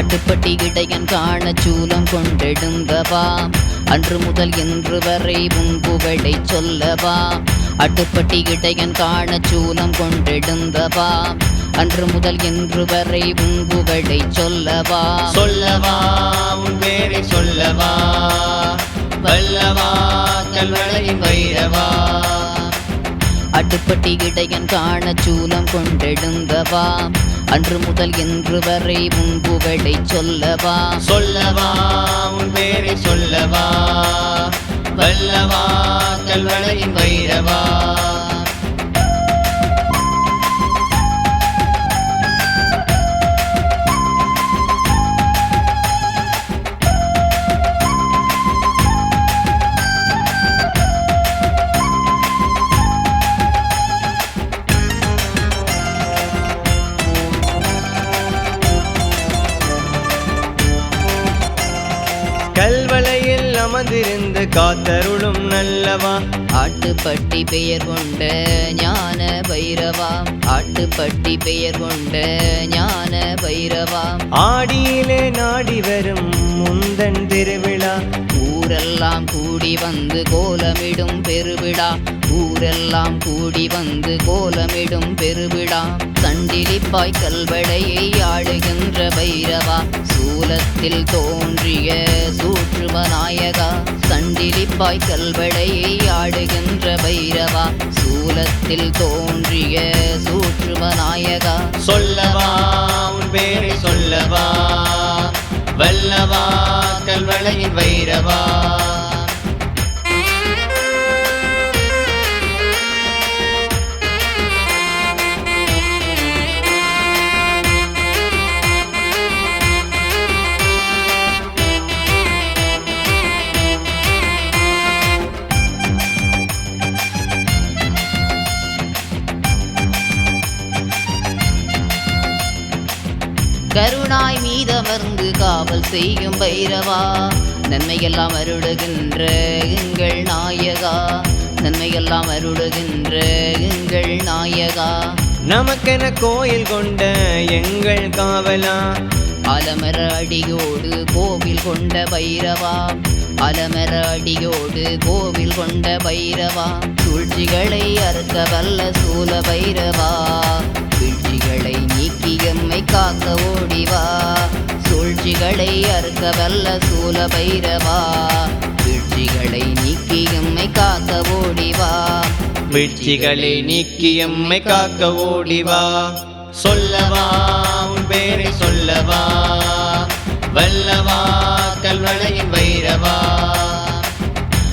அட்டுப்பட்டி இடையன் காண சூலம் கொண்டெடுந்தவா அன்று முதல் இன்று வரை உன் புகழை சொல்லவா. அட்டுப்பட்டி இடையன் காண சூலம் கொண்டெடுந்தவா அன்று முதல் இன்று வரை உன் புகழை சொல்லவா. சொல்லவா உன் பேரை சொல்லவா. வல்லவா கல்வளையின் வைரவா அட்டுப்பட்டி இடையன் காண சூலம் கொண்டெடுந்தவா அன்று முதல் இன்று வரை உன் புகழை சொல்லவா? சொல்லவா உன் பேரை சொல்லவா? வல்லவா கல்வளையின் வைரவா? அமர்ந்திருந்து காத்தருளும் நல்லவா? ஆட்டுப்பட்டி பெயர் கொண்ட ஞான பைரவா. ஆட்டுப்பட்டி பெயர் கொண்ட ஞான பைரவா. ஆடியிலே நாடி வரும் முந்தன் திருவிழா. ஊரெல்லாம் கூடி வந்து கோலமிடும் பெருவிழா. ஊரெல்லாம் கூடி வந்து கோலமிடும் பெருவிழா. சண்டிலிப்பாய் கல்வடையை ஆடுகின்ற பைரவா. சூலத்தில் தோன்றிய சூற்றுவநாயகா சண்டிலிப்பாய் கல்வடையை ஆடுகின்ற பைரவா. சூலத்தில் தோன்றிய சூற்றுவநாயகா சொல்லவா உன் பேரை சொல்லவா. வல்லவா கல்வளையின் வைரவா கருணாய் மீதமர்ந்து காவல் செய்யும் பைரவா நன்மையெல்லாம் அருளுகின்ற எங்கள் நாயகா நன்மையெல்லாம் அருளுகின்ற எங்கள் நாயகா. நமக்கென கோயில் கொண்ட எங்கள் காவலா? அலமர அடியோடு கோவில் கொண்ட பைரவா அலமர அடியோடு கோவில் கொண்ட பைரவா. சூழ்ச்சிகளை அறுக்க வல்ல சூல பைரவா வீழ்ச்சிகளை எம்மை காக்க ஓடிவா. சூழ்ச்சிகளை அறுக்க வல்ல சூல பைரவா. வீழ்ச்சிகளை நீக்கி எம்மை காக்க ஓடிவா. வீழ்ச்சிகளை நீக்கி எம்மை காக்க ஓடிவா. சொல்லவா உன் பேரை சொல்லவா. வல்லவா கல்வளையின் வைரவா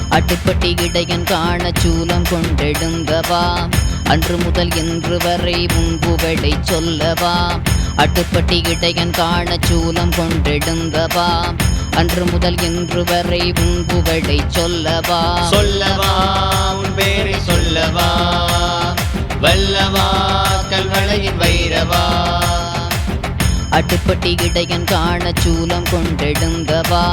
அட்டுப்பட்டி இடையன் காண சூலம் கொண்டெடுந்தவா அன்று முதல் இன்று வரை உன் புகழை சொல்லவா? அட்டுப்பட்டி இடையன் காண சூலம் கொண்டெடுந்தவா அன்று முதல் இன்று வரை உன் புகழை சொல்லவா? சொல்லவா உன் பேரை சொல்லவா? வல்லவா கல்வளையின் வைரவா? அட்டுப்பட்டி இடையன் காண சூலம் கொண்டெடுந்தவா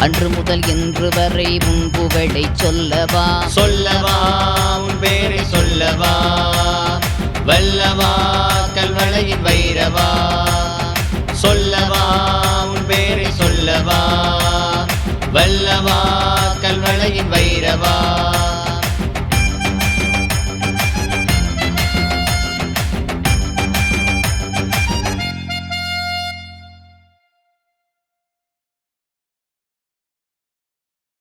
அன்று முதல் இன்று வரை உன் புகழை சொல்லவா? சொல்லவா உன் பேரை சொல்லவா? வல்லவா கல்வளையின் வைரவா? சொல்லவா உன் பேரை சொல்லவா? வல்லவா கல்வளையின் வைரவா?